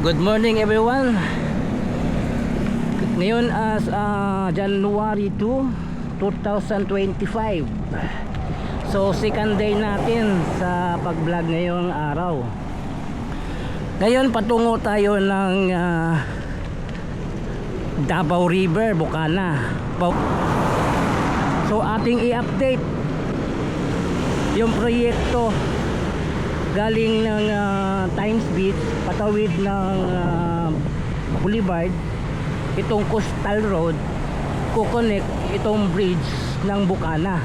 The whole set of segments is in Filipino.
Good morning everyone. Ngayon as ah, January 2, 2025. So second day natin sa pag-vlog ngayong araw. Ngayon patungo tayo ng ah, Davao River, Bukana. So ating i-update yung proyekto galing ng ah, Times Beach patawid ng ah, Boulevard itong Coastal Road kukonect itong bridge ng Bukana.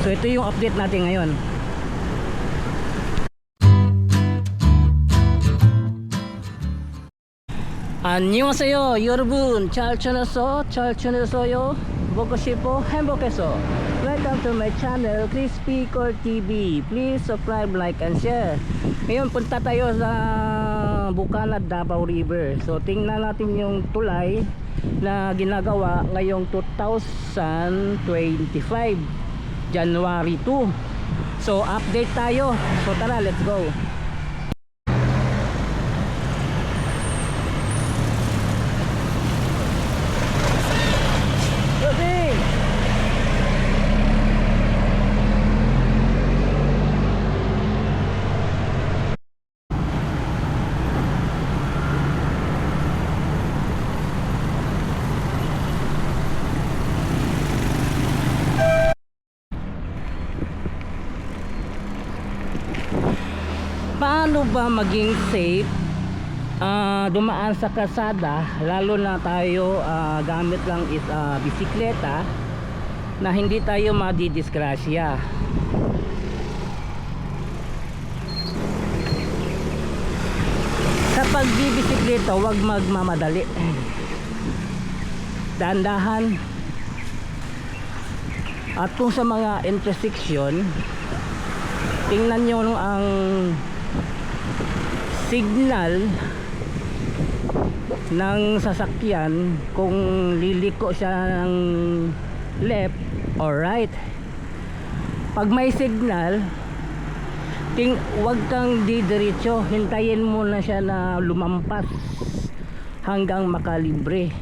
So ito yung update natin ngayon 안녕하세요 여러분 잘 지냈어? 잘 지냈어요? 먹고 싶어? 행복해서 Welcome to my channel Crispy Core TV Please subscribe, like, and share Ngayon punta tayo sa Bukana Davao River So tingnan natin yung tulay na ginagawa ngayong 2025 January 2 So update tayo So tara let's go Paano ba maging safe ah, dumaan sa kalsada lalo na tayo ah, gamit lang is ah, bisikleta na hindi tayo madidisgrasya? Sa pagbibisikleta huwag magmamadali. Dahan-dahan. At kung sa mga intersection tingnan nyo ang signal ng sasakyan kung liliko siya ng left or right. Pag may signal ting wag kang didiretso. Hintayin mo na siya na lumampas hanggang makalibre.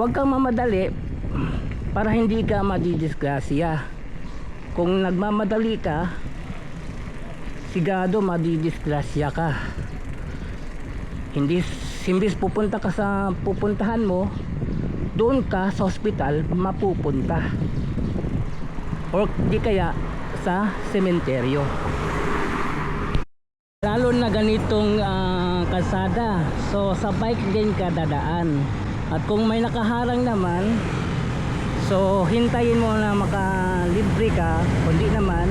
Wag kang mamadali para hindi ka madidisgrasya. Kung nagmamadali ka sigado madidisgrasya ka. Hindi simbis pupunta ka sa pupuntahan mo doon ka sa ospital mapupunta. Or di kaya sa sementeryo. Lalo na ganitong ah, kalsada so sa bike din ka dadaan. At kung may nakaharang naman so hintayin mo na makalibre ka. Kundi naman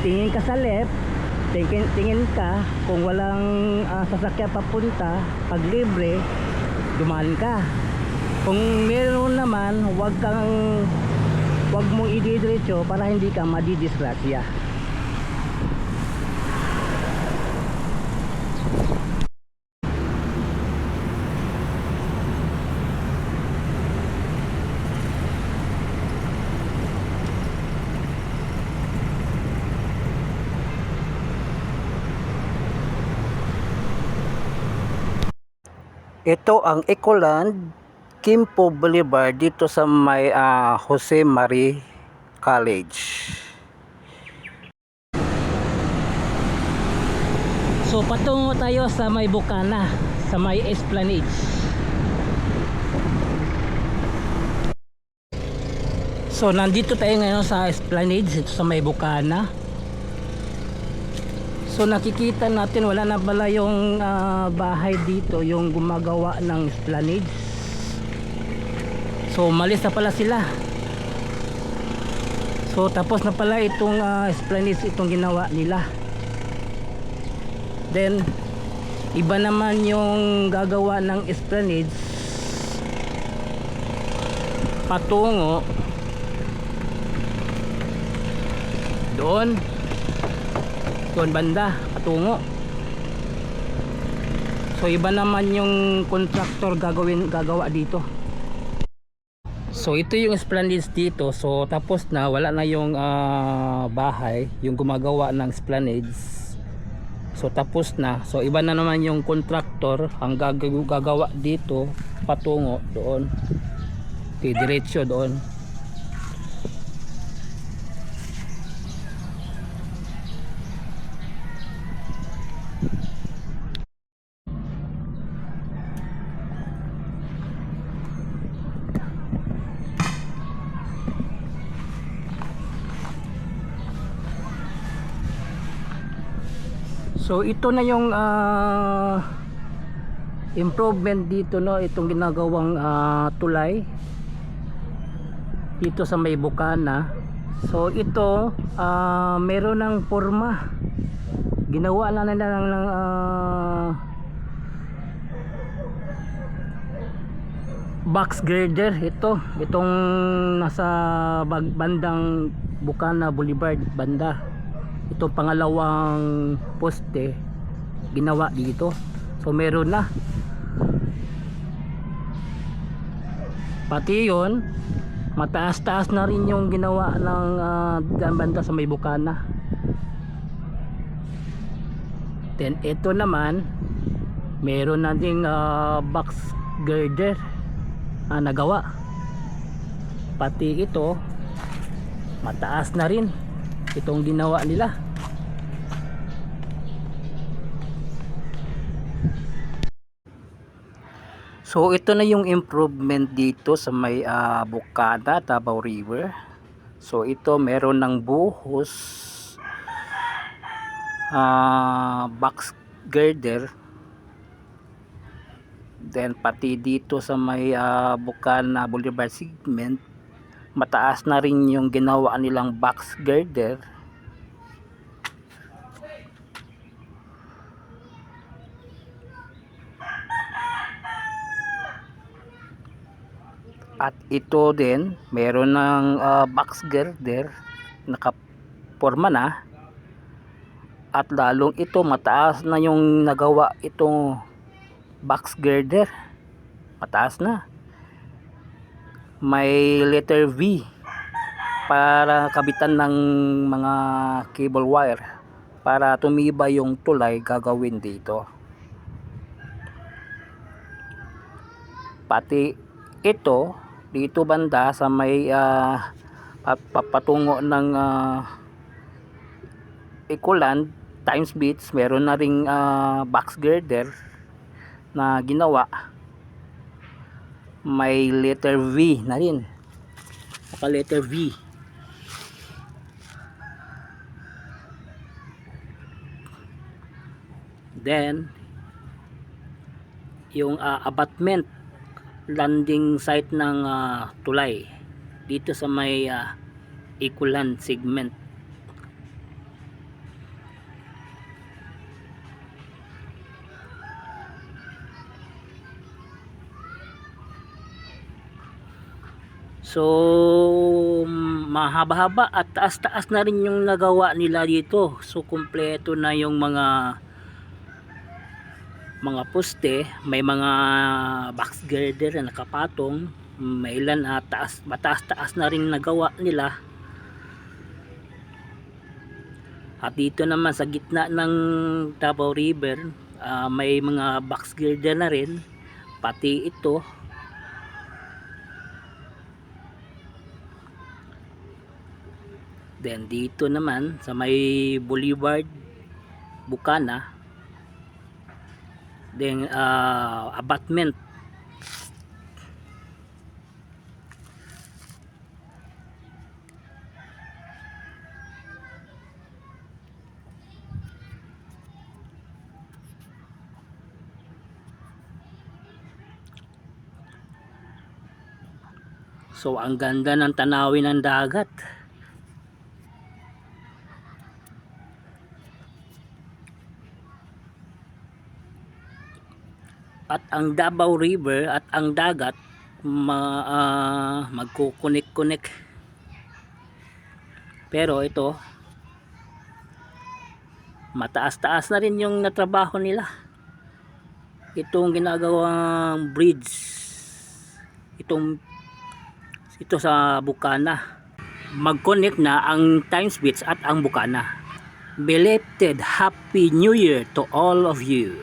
tingin ka sa left tingin, tingin ka kung walang ah, sasakyan papunta pag libre dumaan ka. Kung meron naman wag kang wag mong ididiretso para hindi ka madidisgrasya Ito ang Ecoland Kimpo Boulevard dito sa may ah, Jose Marie College. So patungo tayo sa may Bukana, sa may Esplanade. So nandito tayo ngayon sa Esplanade, dito sa may Bukana. So nakikita natin wala na pala yung ah, bahay dito, yung gumagawa ng Esplanade. So malis na pala sila. So tapos na pala itong uh, Esplanade itong ginawa nila. Then iba naman yung gagawa ng Esplanade patungo doon doon banda patungo So iba naman yung contractor gagawin gagawa dito. So ito yung esplanades dito. So tapos na wala na yung ah, bahay, yung gumagawa ng esplanades. So tapos na. So iba na naman yung contractor ang gag- gagawa dito patungo doon. Diretso doon. So ito na yung ah, improvement dito no itong ginagawang ah, tulay dito sa may bukana. So ito ah, meron ng forma. Ginawa lang nila ng, ah, box girder ito itong nasa bandang Bukana Boulevard banda ito pangalawang poste ginawa dito. So meron na. Pati yun mataas taas na rin yung ginawa ng uh, banda sa may bukana then ito naman meron na ding ah, box girder ah, nagawa. Pati ito mataas na rin itong ginawa nila. So ito na yung improvement dito sa may ah, Bukana, Davao River. So ito meron ng buhos ah, box girder. Then pati dito sa may ah, Bukana Boulevard segment mataas na rin yung ginawa nilang box girder. At ito din meron ng ah, box girder. Nakaporma na. At lalong ito mataas na yung nagawa itong box girder. Mataas na may letter V para kabitan ng mga cable wire para tumibay yung tulay gagawin dito. Pati ito dito banda sa may pa- papatungo ng ah, Ecoland Times Beach meron na ring ah, box girder na ginawa may letter V na rin. Naka letter V. Then yung ah, abutment landing site ng ah, tulay dito sa may uh, Ecoland segment So mahaba-haba at taas-taas na rin yung nagawa nila dito. So kumpleto na yung mga mga poste, may mga box girder na nakapatong, may ilan at taas, mataas-taas na rin nagawa nila. At dito naman sa gitna ng Davao River, ah, may mga box girder na rin, pati ito Then dito naman sa may Boulevard Bukana then uh, abutment So ang ganda ng tanawin ng dagat. At ang Davao River at ang dagat ma, ah, magkukunik-kunik. Pero ito mataas-taas na rin yung natrabaho nila. Itong ginagawang bridge itong ito sa Bukana. Mag-connect na ang Times Beach at ang Bukana. Belated Happy New Year to all of you